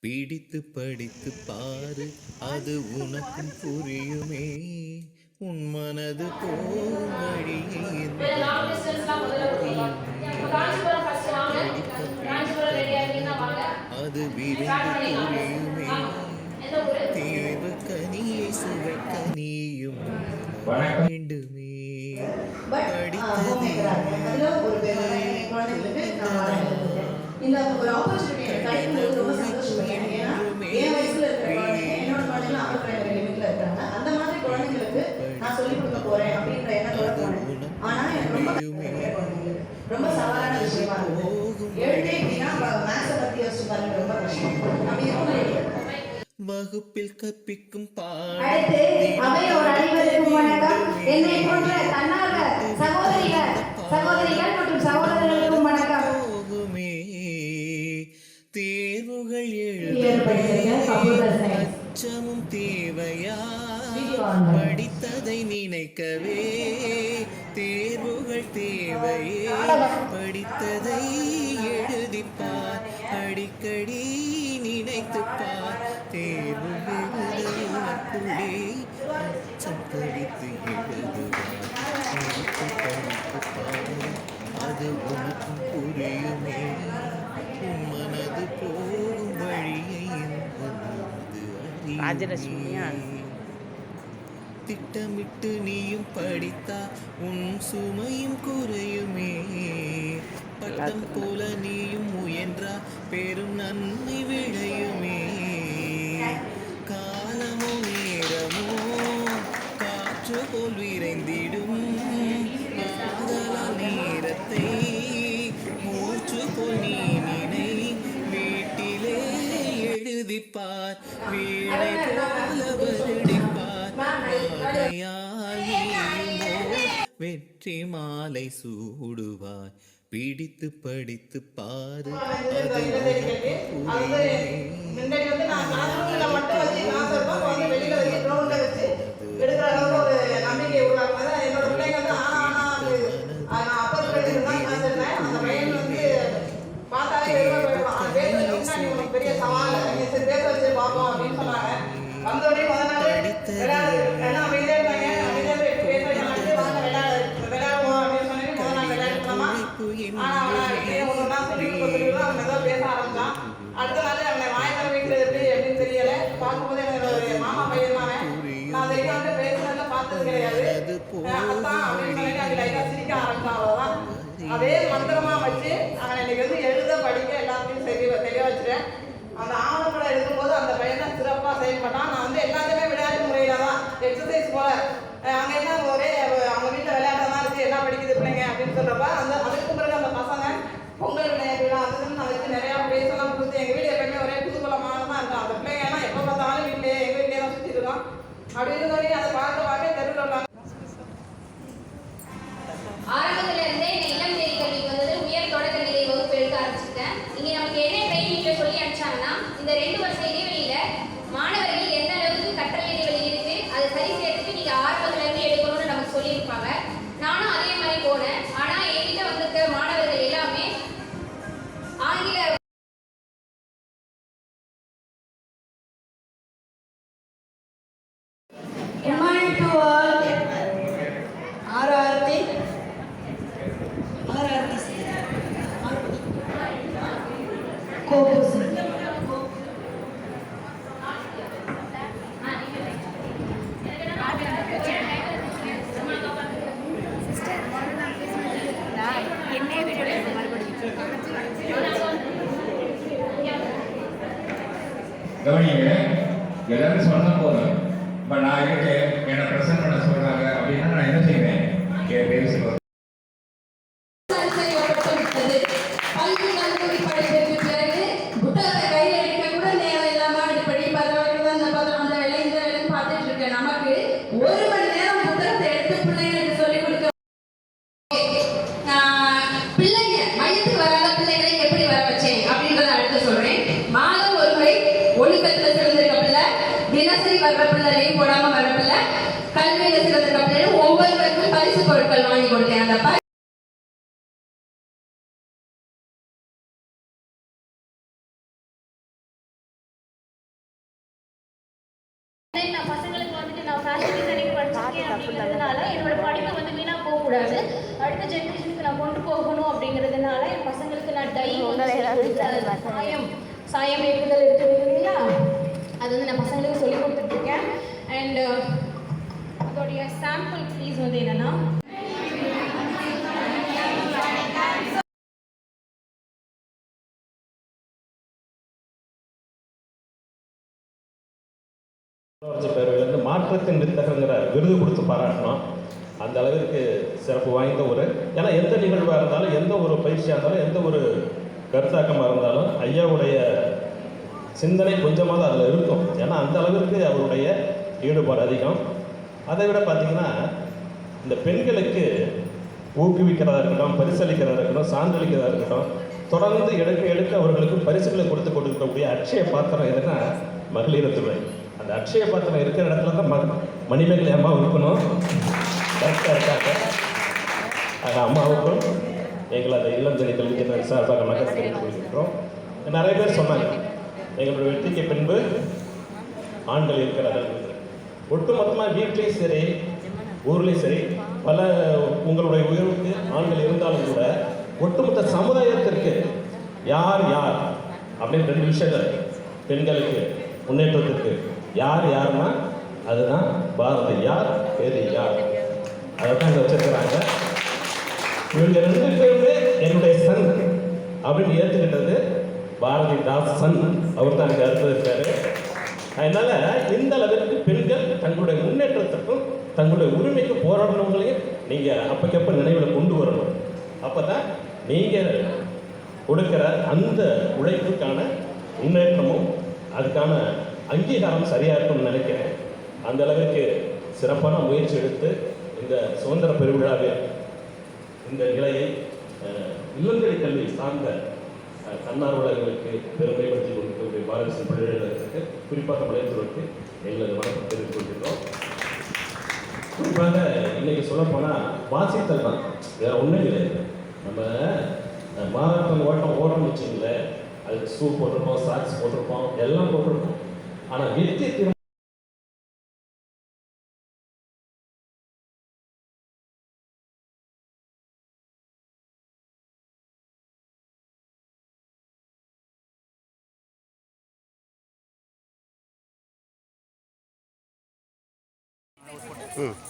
பிடித்து படித்து பாரு அது உனக்கும் புரியுமே. உன் மனது போகும் அது விரைந்து புரியுமே. வாங்க. கனியை சுவைக்க நீயும் வேண்டுமே. படித்ததே ஒரு இந்த ஒரு ஆப்பர்ச்சுனிட்டி என் வயசுல இருக்கிற குழந்தைங்க என்னோட குழந்தைங்க அப்பர் பிரைமரி லிமிட்ல இருக்காங்க. அந்த மாதிரி குழந்தைங்களுக்கு நான் சொல்லிக் கொடுக்க போறேன் அப்படின்ற எண்ணத்தோட போனேன். ஆனா எனக்கு ரொம்ப ரொம்ப சவாலான விஷயமா இருந்தது எழுதி அப்படின்னா மேக்ஸை பத்தி யோசிச்சு பாருங்க ரொம்ப கஷ்டம். அப்படி வகுப்பில் கற்பிக்கும் அடுத்து அவையோர் அனைவருக்கும் வணக்கம். என்னை போன்ற தன்னார்வ சகோதரிகள் சகோதரிகள் மற்றும் சகோதரர்களுக்கும் வணக்கம். போகுமே. தேர்வுகள் இயர் படிச்சிருக்கேன், computer science. அச்சமும் தேவையா. படித்ததை நினைக்கவே தேர்வுகள் தேவையே. படித்ததை எழுதிப்பார். அடிக்கடி நினைத்துப்பார். தேர்வு எழுதுவதற்குள்ளே அச்சம் படித்து எழுதுவார். பாரு அது உனக்கும் புரியுமே. உன் மனது என்பது ராஜலட்சுமியா? திட்டமிட்டு நீயும் படித்தா உன் சுமையும் குறையுமே. பட்டம் போல நீயும் முயன்றா பெரும் நன்மை விளையுமே. காலமோ நேரமோ காற்று போல் விரைந்திடும். ஆதலால் நேரத்தை மூச்சு போல் நீ நினை வீட்டிலே எழுதிப்பார் வீணை போலவர் வருடிப்பார் வெற்றி மாலை சூடுவார் பிடித்து படித்து பாரு அது லைட்டாக சிரிக்க ஆரம்பிச்சான் அவ்வளோதான் அதே மந்திரமா வச்சு அவன் இன்னைக்கு வந்து எழுத படிக்க எல்லாத்தையும் சரி தெளிவா வச்சுட்டேன் அந்த ஆவணப்படம் எடுக்கும்போது அந்த பையனை சிறப்பாக செயல்பட்டான் நான் வந்து எல்லாத்தையுமே விளையாட்டு முறையில தான் எக்ஸசைஸ் போல அஹ் என்ன ஒரே அவங்க வீட்டில் விளையாட்டாக தான் இருக்குது என்ன படிக்குது பிள்ளைங்க அப்படின்னு சொல்றப்ப அந்த அதுக்கு பிறகு அந்த பசங்க பொங்கல் விளையாட்டு விழா அது அதுக்கு நிறையா பேசலாம் கொடுத்து எங்கள் வீடு எப்பயுமே ஒரே குதூகலமாக தான் இருக்கும். அந்த பிள்ளைங்க எல்லாம் எப்போ பார்த்தாலும் வீட்டிலேயே எங்கள் வீட்டிலே தான் சுற்றி இருக்கோம். அப்படி இருந்தோடனே அதை பார்க்க co பசங்களுக்கு வந்துட்டு நான் ஃபேஷன் டிசைனிங் படிச்சிருக்கேன் அப்படிங்கிறதுனால என்னோட படிப்பு வந்து வீணாக போகக்கூடாது. அடுத்த ஜென்ரேஷனுக்கு நான் கொண்டு போகணும் அப்படிங்கிறதுனால என் பசங்களுக்கு நான் டை சாயம் சாயம் ஏற்றுதல் இருக்குது இல்லையா? அது வந்து நான் பசங்களுக்கு சொல்லி கொடுத்துட்ருக்கேன் அண்ட் அதோடைய சாம்பிள் ஃபீஸ் வந்து என்னென்னா மாற்றத்தின் வித்தகங்கிற விருது கொடுத்து பாராட்டணும். அந்த அளவிற்கு சிறப்பு வாய்ந்த ஒரு ஏன்னா எந்த நிகழ்வாக இருந்தாலும் எந்த ஒரு பயிற்சியாக இருந்தாலும் எந்த ஒரு கருத்தாக்கமாக இருந்தாலும் ஐயாவுடைய சிந்தனை கொஞ்சமாவது அதில் இருக்கும். ஏன்னா அந்த அளவிற்கு அவருடைய ஈடுபாடு அதிகம். அதை விட பார்த்தீங்கன்னா இந்த பெண்களுக்கு ஊக்குவிக்கிறதா இருக்கட்டும் பரிசளிக்கிறதா இருக்கட்டும் சான்றளிக்கிறதா இருக்கட்டும் தொடர்ந்து எடுக்க எடுக்க அவர்களுக்கு பரிசுகளை கொடுத்து கொடுக்கக்கூடிய அட்சய பாத்திரம் எதுனா மகளிர் துறை அந்த அட்சய பாத்திரம் இருக்கிற இடத்துல தான் மணிமேகலை அம்மா இருக்கணும் கரெக்டாக இருக்காங்க. ஆக அம்மாவுக்கும் எங்களை அந்த இல்லம் தனி கல்விக்கிற சார்பாக நகர் தெரிவித்துக் கொள்கின்றோம் நிறைய பேர் சொன்னாங்க எங்களுடைய வெற்றிக்கு பின்பு ஆண்கள் இருக்கிறார்கள் ஒட்டுமொத்தமாக வீட்லேயும் சரி ஊர்லேயும் சரி பல உங்களுடைய உயர்வுக்கு ஆண்கள் இருந்தாலும் கூட ஒட்டுமொத்த சமுதாயத்திற்கு யார் யார்? அப்படின்னு ரெண்டு விஷயங்கள் பெண்களுக்கு முன்னேற்றத்திற்கு யார் யாருன்னா அதுதான் பாரதி யார் வேறு யார். அதை தான் இங்கே வச்சிருக்கிறாங்க. இவங்க ரெண்டு பேருமே என்னுடைய சன் அப்படின்னு ஏற்றுக்கிட்டது பாரதிதாசன். அவர் தான் எனக்கு அடுத்தது இருக்காரு அதனால இந்த அளவிற்கு பெண்கள் தங்களுடைய முன்னேற்றத்துக்கும் தங்களுடைய உரிமைக்கு போராடினவங்களையும் நீங்கள் அப்பக்கப்ப நினைவில் கொண்டு வரணும். அப்போ தான் நீங்கள் கொடுக்கிற அந்த உழைப்புக்கான முன்னேற்றமும் அதுக்கான அங்கீகாரம் சரியாக இருக்கும்னு நினைக்கிறேன். அந்த அளவிற்கு சிறப்பான முயற்சி எடுத்து இந்த சுதந்திர பெருவிழாவில் இந்த நிலையை அஹ், இல்லந்தடி கல்வி சார்ந்த அஹ், தன்னார்வலர்களுக்கு பெருமைப்படுத்தி கொடுக்கக்கூடிய பாரதிய பல்கலைக்கழகத்துக்கு குறிப்பாக மலையத்துறைக்கு எங்களது வணக்கம் தெரிவித்துக் கொள்கிறோம் குறிப்பாக இன்னைக்கு சொல்லப்போனால் வாசித்தல் தான். வேற ஒன்றும் கிடையாது நம்ம அஹ், மாரத்தான் ஓட்டம் ஓடணும்னு வச்சுங்களேன் அதுக்கு ஷூ போட்டிருப்போம் சாக்ஸ் போட்டிருப்போம் எல்லாம் போட்டிருப்போம். ஆனால் வெற்றி திரு Ready?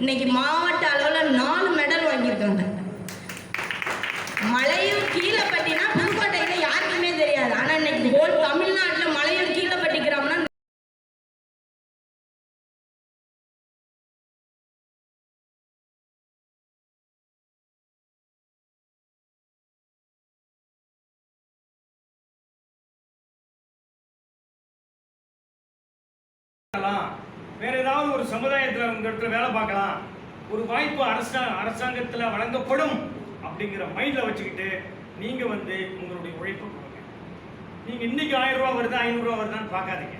இன்னைக்கு மாவட்ட அளவில் நாலு மெடல் வாங்கியிருக்காங்க. மழையும் இடத்துல வேலை பார்க்கலாம். ஒரு வாய்ப்பு அரசா அரசாங்கத்தில் வழங்கப்படும் அப்படிங்கிற மைண்டில் வச்சுக்கிட்டு நீங்கள் வந்து உங்களுடைய உழைப்பை கொடுங்க. நீங்கள் இன்னைக்கு ஆயிரம் ரூபா வருதா ஐநூறுரூவா வருதான்னு பார்க்காதீங்க.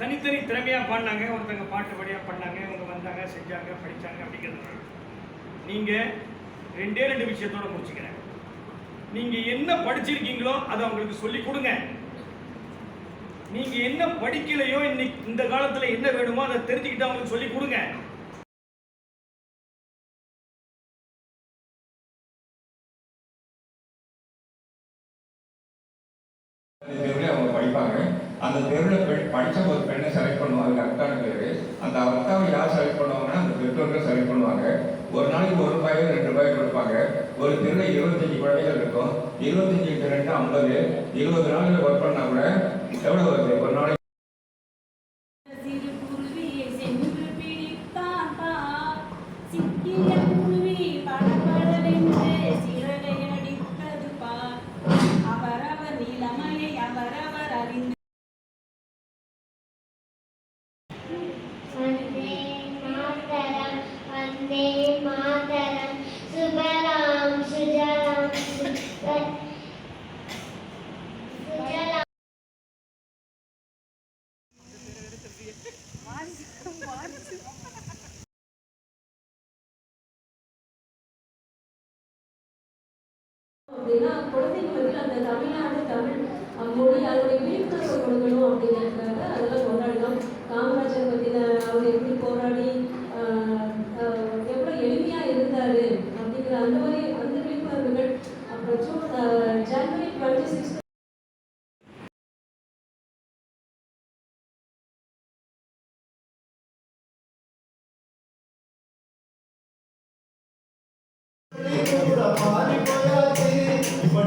தனித்தனி திறமையாக பாடினாங்க ஒருத்தங்க பாட்டு வழியாக பண்ணாங்க இவங்க வந்தாங்க செஞ்சாங்க படித்தாங்க அப்படிங்கிறது நீங்கள் ரெண்டே ரெண்டு விஷயத்தோட முடிச்சுக்கிறேன். நீங்கள் என்ன படிச்சிருக்கீங்களோ அதை அவங்களுக்கு சொல்லி கொடுங்க. நீங்க என்ன படிக்கலையோ இன்னைக்கு இந்த காலத்துல என்ன வேணுமோ அதை தெரிஞ்சுக்கிட்டு அவங்களுக்கு சொல்லி கொடுங்க. அவங்க படிப்பாங்க? அந்த தெருவில் பெண் படித்த ஒரு பெண்ணை செலக்ட் பண்ணுவாங்க அக்கான பேர். அந்த அக்காவை யார் செலக்ட் பண்ணுவாங்கன்னா அந்த பெற்றோர்கள் செலக்ட் பண்ணுவாங்க. ஒரு நாளைக்கு ஒரு ரூபாயோ ரெண்டு ரூபாயோ கொடுப்பாங்க. ஒரு தெருவில் இருபத்தஞ்சு குழந்தைகள் இருக்கும். இருபத்தஞ்சு ரெண்டு ஐம்பது. இருபது நாளில் ஒர்க் பண்ணால் கூட எவ்வளோ வருது. ஒரு நாளைக்கு அந்த தமிழ்நாடு தமிழ் மொழி அதோடைய விழிப்புணர்வு கொடுக்கணும் அப்படிங்கிறதுக்காக அதெல்லாம் கொண்டாடினோம் காமராஜர் பற்றின அவர் எப்படி போராடி எவ்வளோ எளிமையாக இருந்தார் அப்படிங்கிற அந்த மாதிரி அந்த விழிப்புணர்வுகள். அப்புறம் June ah, January twenty six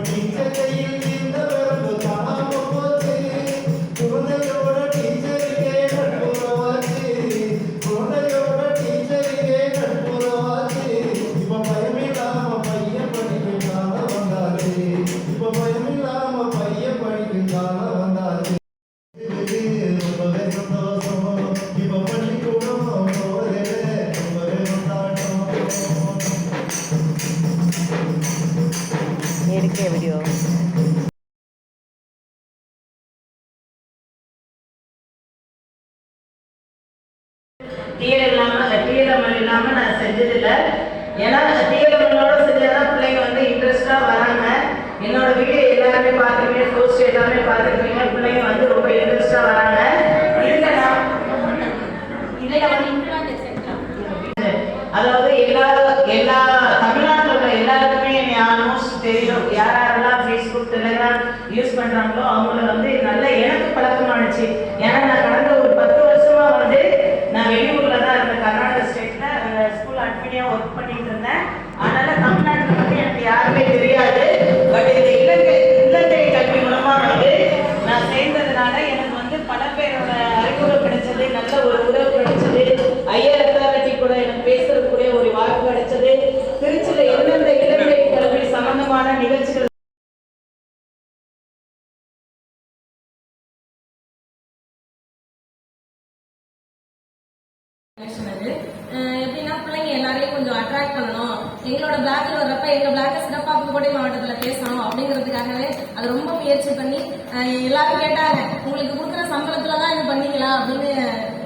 எடுக்க என்னோட வீடியோ எல்லாருமே பார்த்துருப்பீங்க போஸ்ட் எல்லாமே பார்த்துருப்பீங்க. பிள்ளைங்க வந்து ரொம்ப இன்ட்ரெஸ்டாக வராங்க. அதாவது எல்லா எல்லா தமிழ்நாட்டில் உள்ள எல்லாருக்குமே என்னை ஆல்மோஸ்ட் தெரியும். யார் யாரெல்லாம் ஃபேஸ்புக் டெலிகிராம் யூஸ் பண்ணுறாங்களோ அவங்கள வந்து நல்ல எனக்கு பழக்கமானுச்சு ஏன்னா நான் கடந்த ஒரு பத்து வருஷமா வந்து நான் வெளியூர்ல தான் இருந்தேன். கர்நாடகா ஸ்டேட்ல ஸ்கூல் அட்மினியா ஒர்க் பண்ணிட்டு இருந்தேன். அதனால தமிழ்நாட்டில் வந்து எனக்கு யாருமே தெரியாது. பட் இந்த இலங்கை இலங்கை கல்வி மூலமா வந்து நான் சேர்ந்ததுனால எனக்கு வந்து பல பேரோட அறிமுகம் கிடைச்சது நல்ல ஒரு உறவு கிடைச்சது ஐயர் அத்தாரிட்டி கூட எனக்கு பேசுறதுக்குரிய ஒரு வாய்ப்பு கிடைச்சது திருச்சியில எந்தெந்த இலங்கை கல்வி சம்பந்தமான நிகழ்ச்சிகள் சொன்னது அஹ் எப்படின்னா பிள்ளைங்க எல்லாரையும் கொஞ்சம் அட்ராக்ட் பண்ணணும் எங்களோட பிளாக்ல வர்றப்ப எங்க பிளாக்க சிறப்பா புதுக்கோட்டை மாவட்டத்துல பேசணும் அப்படிங்கிறதுக்காகவே அது ரொம்ப முயற்சி பண்ணி அஹ் எல்லாரும் கேட்டாங்க உங்களுக்கு கொடுக்குற சம்பளத்துல தான் இது பண்ணீங்களா அப்படின்னு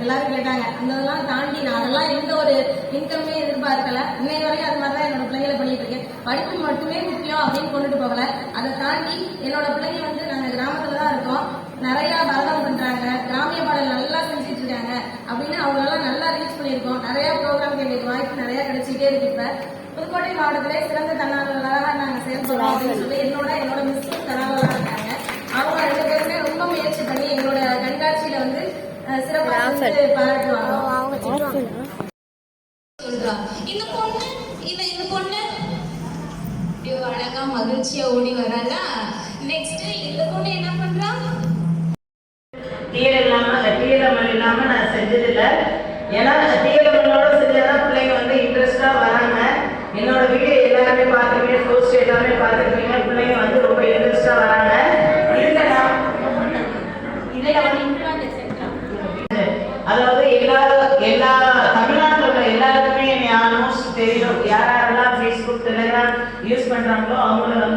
எல்லாரும் கேட்டாங்க அந்த இதெல்லாம் தாண்டி நான் அதெல்லாம் எந்த ஒரு இன்கமே எதிர்பார்க்கல. இன்னை வரையும் அது மாதிரி தான் என்னோட பிள்ளைங்களை பண்ணிட்டு இருக்கேன். படிப்பு மட்டுமே முக்கியம் அப்படின்னு கொண்டுட்டு போகல. அதை தாண்டி என்னோட பிள்ளைங்க வந்து நாங்க கிராமத்துல தான் இருக்கோம். நிறைய பரதம் பண்றாங்க. கிராமிய பாடல் நல்லா செஞ்சுட்டு இருக்காங்க அப்படின்னு அவங்களெல்லாம் நல்லா ரீச் பண்ணியிருக்கோம். நிறைய ப்ரோக்ராம் எங்களுக்கு வாய்ப்பு நிறைய கிடைச்சிட்டே இருக்கு இப்ப. புதுக்கோட்டை மாவட்டத்திலே சிறந்த தன்னார்வலராக நாங்க செயல்படுறோம் அப்படின்னு சொல்லி என்னோட என்னோட மிஸ்ஸும் தன்னார்வலராக இருக்காங்க. அவங்க ரெண்டு பேருமே ரொம்ப முயற்சி பண்ணி எங்களோட கண்காட்சியில வந்து அஹ், சிறப்பா செஞ்சு இந்த பொண்ணு இந்த இந்த பொண்ணு ஐயோ அழகா மகிழ்ச்சியா ஓடி வராளா நெக்ஸ்ட் இந்த பொண்ணு என்ன பண்றா டிஎல் இல்லாமல் டிஎல்எம்எல் இல்லாமல் நான் செஞ்சதில்ல. ஏன்னா டிஎல்எம்எல்லோட செஞ்சாதான் பிள்ளைங்க வந்து இன்ட்ரெஸ்டாக வராங்க. என்னோட வீடியோ எல்லாருமே பார்த்துருப்பீங்க போஸ்ட் எல்லாமே பார்த்துருக்கீங்க பிள்ளைங்க வந்து ரொம்ப இன்ட்ரெஸ்டாக வராங்க. இதில் நான் யூஸ் அவங்கள வந்து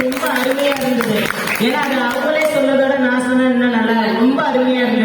ரொம்ப அருமையா இருந்தது. ஏன்னா அது அவங்களே சொன்னதோட நான் சொன்ன இன்னும் நல்லா ரொம்ப அருமையா இருந்தது.